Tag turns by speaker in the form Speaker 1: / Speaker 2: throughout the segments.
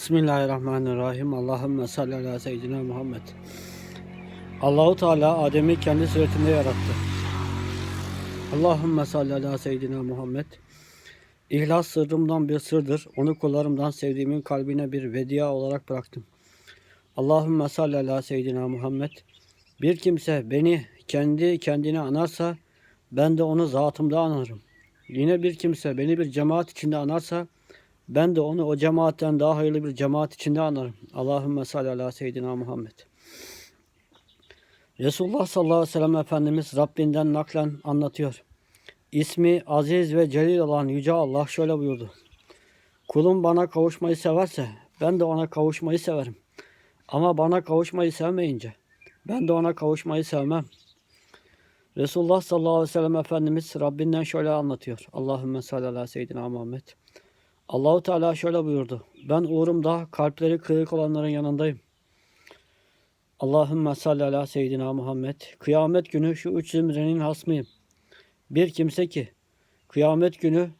Speaker 1: Bismillahirrahmanirrahim. Allahümme salli ala seyyidina Muhammed. Allahu Teala Adem'i kendi suretinde yarattı. Allahümme salli ala seyyidina Muhammed. İhlas sırrımdan bir sırdır. Onu kullarımdan sevdiğimin kalbine bir vedia olarak bıraktım. Allahümme salli ala seyyidina Muhammed. Bir kimse beni kendi kendine anarsa ben de onu zatımda anarım. Yine bir kimse beni bir cemaat içinde anarsa ben de onu o cemaatten daha hayırlı bir cemaat içinde anarım. Allahümme salli ala seyyidina Muhammed. Resulullah sallallahu aleyhi ve sellem Efendimiz Rabbinden naklen anlatıyor. İsmi aziz ve celil olan Yüce Allah şöyle buyurdu. Kulum bana kavuşmayı severse ben de ona kavuşmayı severim. Ama bana kavuşmayı sevmeyince ben de ona kavuşmayı sevmem. Resulullah sallallahu aleyhi ve sellem Efendimiz Rabbinden şöyle anlatıyor. Allahümme salli ala seyyidina Muhammed. Allahu Teala şöyle buyurdu. Ben uğrumda kalpleri kırık olanların yanındayım. Allahümme salli ala seyyidina Muhammed. Kıyamet günü şu üç zümrenin hasmıyım. Bir kimse ki kıyamet günü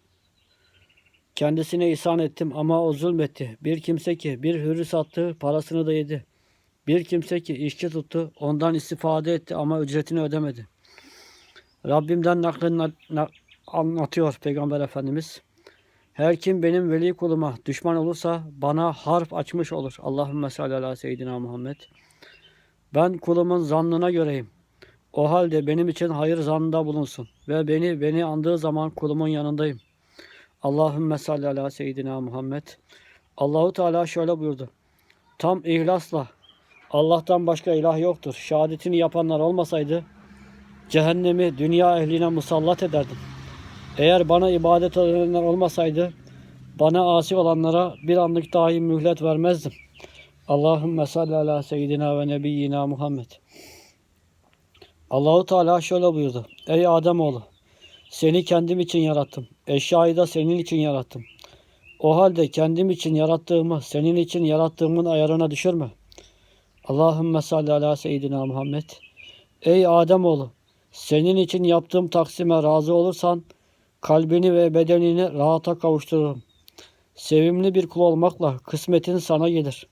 Speaker 1: kendisine ihsan ettim ama o zulmetti. Bir kimse ki bir hürrü sattı parasını da yedi. Bir kimse ki işçi tuttu ondan istifade etti ama ücretini ödemedi. Rabbimden naklen anlatıyor Peygamber Efendimiz. Her kim benim veli kuluma düşman olursa bana harp açmış olur. Allahümme salli ala seyyidina Muhammed. Ben kulumun zannına göreyim. O halde benim için hayır zannında bulunsun. Ve beni beni andığı zaman kulumun yanındayım. Allahümme salli ala seyyidina Muhammed. Allahu Teala şöyle buyurdu. Tam ihlasla Allah'tan başka ilah yoktur. Şehadetini yapanlar olmasaydı cehennemi dünya ehline musallat ederdim. Eğer bana ibadet edenler olmasaydı bana asi olanlara bir anlık dahi mühlet vermezdim. Allahümme salli ala seyyidina ve nebiyyina Muhammed. Allahu Teala şöyle buyurdu. Ey Ademoğlu seni kendim için yarattım. Eşyayı da senin için yarattım. O halde kendim için yarattığımı senin için yarattığımın ayarına düşürme. Allahümme salli ala seyyidina Muhammed. Ey Ademoğlu senin için yaptığım taksime razı olursan kalbini ve bedenini rahata kavuştururum. Sevimli bir kul olmakla kısmetin sana gelir.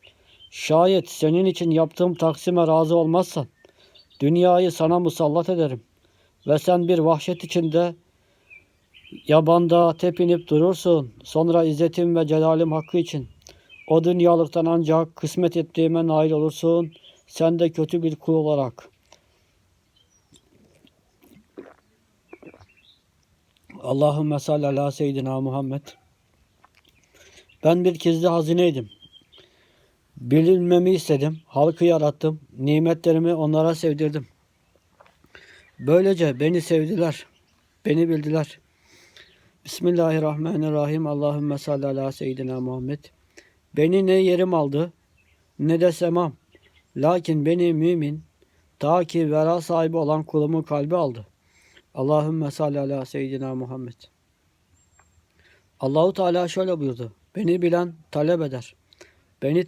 Speaker 1: Şayet senin için yaptığım taksime razı olmazsan dünyayı sana musallat ederim. Ve sen bir vahşet içinde yabanda tepinip durursun. Sonra izzetim ve celalim hakkı için o dünyalıktan ancak kısmet ettiğime nail olursun. Sen de kötü bir kul olarak. Allahümme salli ala seyyidina Muhammed. Ben bir gizli hazineydim. Bilinmemi istedim. Halkı yarattım. Nimetlerimi onlara sevdirdim. Böylece beni sevdiler. Beni bildiler. Bismillahirrahmanirrahim. Allahümme salli ala seyyidina Muhammed. Beni ne yerim aldı ne de semam. Lakin beni mümin ta ki vera sahibi olan kulumun kalbi aldı. Allahümme salli ala seyyidina Muhammed. Allahu Teala şöyle buyurdu. Beni bilen talep eder. Beni